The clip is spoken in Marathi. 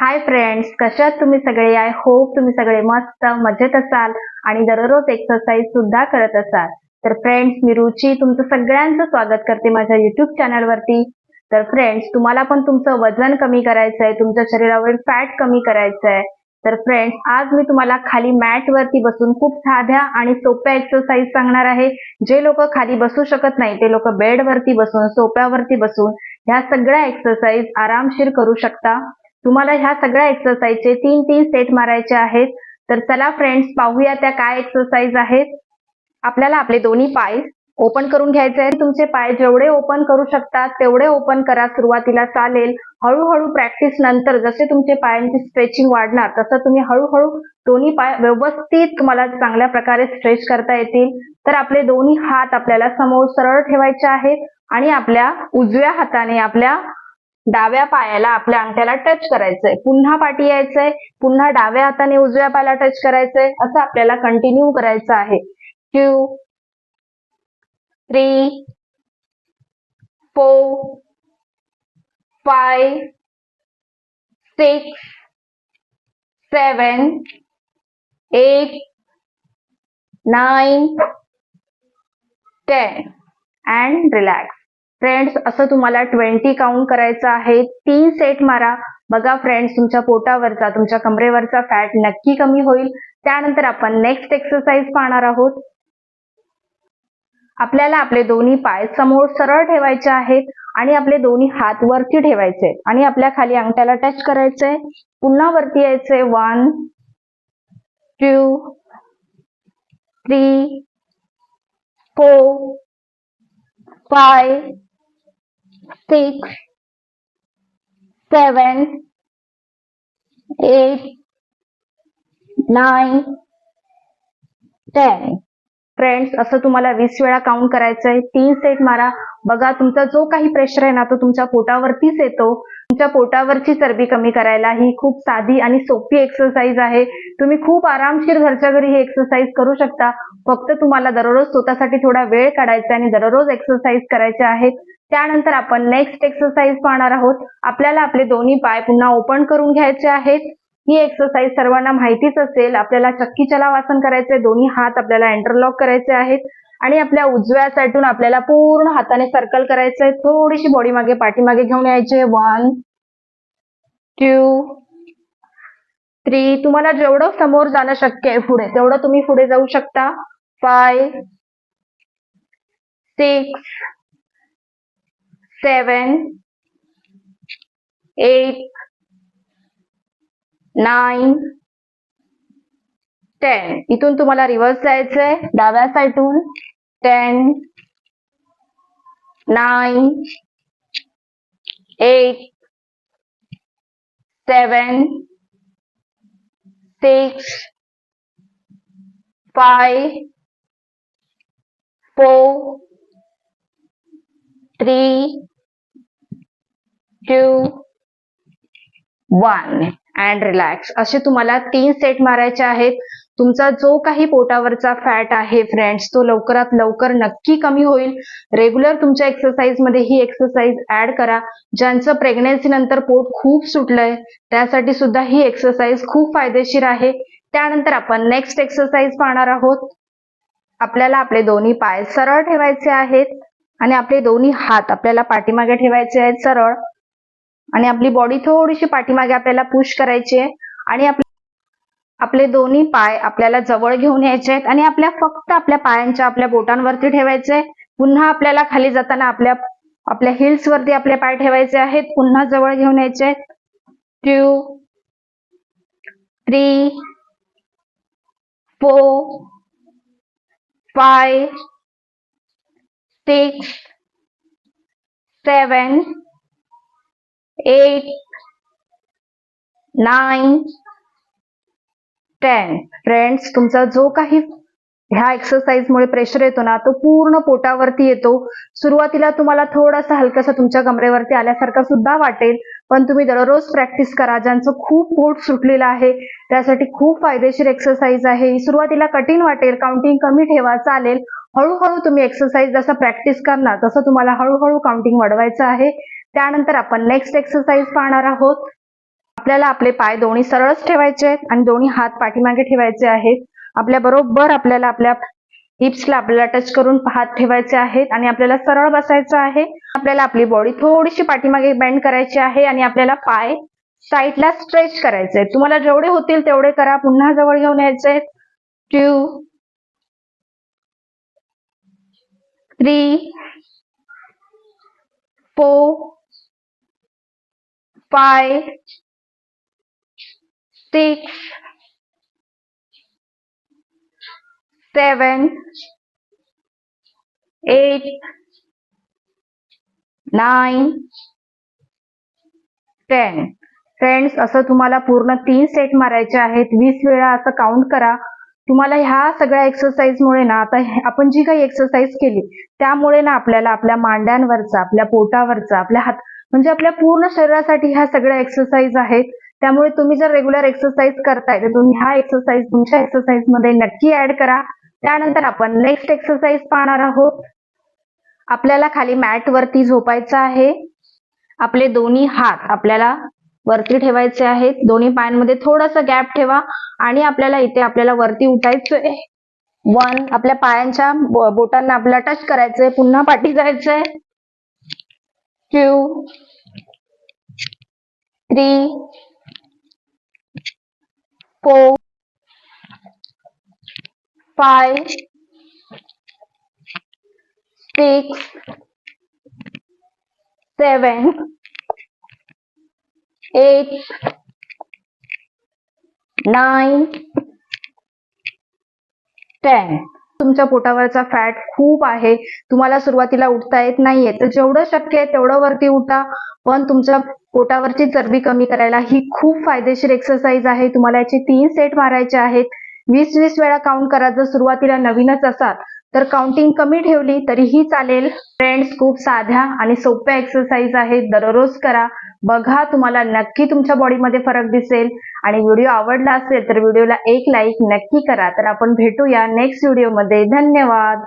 हाय फ्रेंड्स कशात तुम्ही सगळे? आय होप तुम्ही सगळे मस्त मजेत असाल आणि दररोज एक्सरसाइज सुद्धा करत असाल. तर फ्रेंड्स मी रुची तुमचं सगळ्यांचं स्वागत करते माझ्या युट्यूब चॅनलवरती तर फ्रेंड्स तुम्हाला पण तुमचं वजन कमी करायचं आहे तुमच्या शरीरावरील फॅट कमी करायचं आहे तर फ्रेंड्स आज मी तुम्हाला खाली मॅट वरती बसून खूप साध्या आणि सोप्या एक्सरसाइज सांगणार आहे. जे लोक खाली बसू शकत नाही ते लोक बेडवरती बसून सोप्यावरती बसून ह्या सगळ्या एक्सरसाइज आरामशीर करू शकता. तुम्हाला ह्या सगळ्या एक्सरसाइजचे तीन तीन सेट मारायचे आहेत. तर चला फ्रेंड्स पाहूया त्या काय एक्सरसाइज आहेत. आपल्याला आपले दोन्ही पाय ओपन करून घ्यायचे आहेत. तुमचे पाय जेवढे ओपन करू शकतात तेवढे ओपन करा. सुरुवातीला चालेल. हळूहळू प्रॅक्टिस नंतर जसे तुमचे पायांची स्ट्रेचिंग वाढणार तसं तुम्ही हळूहळू दोन्ही पाय व्यवस्थित तुम्हाला चांगल्या प्रकारे स्ट्रेच करता येतील. तर आपले दोन्ही हात आपल्याला समोर सरळ ठेवायचे आहेत. आणि आपल्या उजव्या हाताने आपल्या डाव्या पायाला आपल्या अंगठ्याला टच करायचंय. पुन्हा पाठी यायचंय. पुन्हा डाव्या हाताने उजव्या पायाला टच करायचंय. असं आपल्याला कंटिन्यू करायचं आहे. Two three four five six seven eight nine ten and relax friends असं तुम्हाला ट्वेंटी काउंट करायचं आहे. तीन सेट मारा. बघा फ्रेंड्स तुमच्या पोटावरचा तुमच्या कमरेवरचा फॅट नक्की कमी होईल. त्यानंतर आपण नेक्स्ट एक्सरसाइज पाहणार आहोत. आपल्याला आपले दोन्ही पाय समोर सरळ ठेवायचे आहेत आणि आपले दोन्ही हात वरती ठेवायचे आणि आपल्या खाली अंगठ्याला टच करायचंय. पुन्हा वरती यायचंय. One two three four five six, seven, eight, nine, ten. Friends असं तुम्हाला वीस वेळा काउंट करायचं आहे तीन सेट मारा. बघा तुमचा जो काही प्रेशर आहे ना तो तुमच्या पोटावरतीच येतो. तुमच्या पोटावरची चरबी कमी करायला ही खूप साधी आणि सोपी एक्सरसाइज आहे. तुम्ही खूप आरामशीर घरच्या घरी ही एक्सरसाइज करू शकता. फक्त तुम्हाला दररोज स्वतःसाठी थोडा वेळ काढायचा आणि दररोज एक्सरसाइज करायचे आहेत. त्यानंतर आपण नेक्स्ट एक्सरसाइज पाहणार आहोत. आपल्याला आपले दोन्ही पाय पुन्हा ओपन करून घ्यायचे आहेत. ही एक्सरसाइज सर्वांना माहितीच असेल. आपल्याला चक्की चलावासन करायचे दोन्ही हात आपल्याला इंटरलॉक करायचे आहेत. आणि आपल्या उजव्या साईडून आपल्याला पूर्ण हाताने सर्कल करायचंय. थोडीशी बॉडी मागे पाठीमागे घेऊन यायचे. वन टू थ्री तुम्हाला जेवढं समोर जाणं शक्य आहे पुढे तेवढं तुम्ही पुढे जाऊ शकता. Five six seven eight nine ten. इथून तुम्हाला रिव्हर्स जायचंय. डाव्या साईडून ten nine eight seven six five four three two, one and relax असे तुम्हाला तीन सेट मारायचे आहेत. तुमचा जो काही पोटावरचा फॅट आहे फ्रेंड्स तो लवकरात लवकर नक्की कमी होईल. रेग्युलर तुमच्या एक्सरसाइजमध्ये ही एक्सरसाइज ऍड करा. ज्यांचं प्रेग्नेन्सी नंतर पोट खूप सुटलंय त्यासाठी सुद्धा ही एक्सरसाइज खूप फायदेशीर आहे. त्यानंतर आपण नेक्स्ट एक्सरसाइज पाहणार आहोत. आपल्याला आपले दोन्ही पाय सरळ ठेवायचे आहेत. आणि आपले दोन्ही हात आपल्याला पाठीमागे ठेवायचे आहेत सरळ. आणि आपली बॉडी थोडीशी पाठीमागे आपल्याला पुश करायची आहे. आणि आपले आपले दोन्ही पाय आपल्याला जवळ घेऊन यायचे आहेत. आणि आपल्या फक्त आपल्या पायांच्या आपल्या बोटांवरती ठेवायचे पुन्हा आपल्याला खाली जाताना आपल्या आपल्या हिल्स वरती आपले पाय ठेवायचे आहेत. पुन्हा जवळ घेऊन यायचे आहेत. Two three four five six, seven eight nine ten friends तुमचा जो काही ह्या एक्सरसाइज मुळे प्रेशर येतो ना तो पूर्ण पोटावरती येतो. सुरुवातीला तुम्हाला थोडासा हलकासा तुमच्या कमरेवरती आल्यासारखा सुद्धा वाटेल पण तुम्ही दररोज प्रॅक्टिस करा ज्यांचं खूप पोट सुटलेलं आहे त्यासाठी खूप फायदेशीर एक्सरसाइज आहे. सुरुवातीला कठीण वाटेल काउंटिंग कमी ठेवा चालेल. हळूहळू तुम्ही एक्सरसाइज जसं प्रॅक्टिस करणार तसं तुम्हाला हळूहळू काउंटिंग वाढवायचं आहे. त्यानंतर आपण नेक्स्ट एक्सरसाइज पाहणार आहोत. आपल्याला आपले पाय दोन्ही सरळच ठेवायचे आहेत आणि दोन्ही हात पाठीमागे ठेवायचे आहेत. आपल्या बरोबर आपल्याला आपल्या हिप्सला आपल्याला टच करून हात ठेवायचे आहेत आणि आपल्याला सरळ बसायचं आहे. आपल्याला आपली बॉडी थोडीशी पाठीमागे बेंड करायची आहे आणि आपल्याला पाय साईडला स्ट्रेच करायचे आहेत. तुम्हाला जेवढे होतील तेवढे करा. पुन्हा जवळ घेऊन यायचे two three four five six seven, eight, nine, ten. Friends असं तुम्हाला पूर्ण तीन सेट मारायचे आहेत. वीस वेळा असं काउंट करा. तुम्हाला ह्या सगळ्या एक्सरसाइजमुळे ना आता आपण जी काही एक्सरसाइज केली त्यामुळे ना आपल्याला आपल्या मांड्यांवरचा आपल्या पोटावरचा आपल्या हात म्हणजे आपल्या पूर्ण शरीरासाठी ह्या सगळ्या एक्सरसाइज आहेत. त्यामुळे तुम्ही जर रेग्युलर एक्सरसाइज करताय तर तुम्ही ह्या एक्सरसाइज तुमच्या एक्सरसाइजमध्ये नक्की ऍड करा. त्यानंतर आपण नेक्स्ट एक्सरसाइज पाहणार आहोत. आपल्याला खाली मॅट वरती झोपायचं आहे. आपले दोन्ही हात आपल्याला वरती ठेवायचे आहेत. दोन्ही पायांमध्ये थोडासा गॅप ठेवा. आणि आपल्याला इथे आपल्याला वरती उठायचंय. वन आपल्या पायांच्या बोटांना आपल्याला टच करायचंय. पुन्हा पाठी जायचंय. Two three four five six seven eight, nine ten. तुमच्या पोटावरचा फॅट खूप आहे. तुम्हाला सुरुवातीला उठता येत नाहीये. तर जेवढं शक्य आहे तेवढं वरती उठा. पण तुमच्या पोटावरची चरबी कमी करायला ही खूप फायदेशीर एक्सरसाइज आहे. तुम्हाला याचे तीन सेट मारायचे आहेत. वीस वीस वेळा काउंट करा. जर सुरुवातीला नवीनच असाल तर काउंटिंग कमी ठेवली तरीही चालेल. फ्रेंड्स खूप साध्या आणि सोप्या एक्सरसाइज आहेत. दररोज करा. बघा तुम्हाला नक्की तुमच्या बॉडीमध्ये फरक दिसेल. आणि व्हिडिओ आवडला असेल तर व्हिडिओला एक लाईक नक्की करा. तर आपण भेटूया नेक्स्ट व्हिडिओमध्ये धन्यवाद!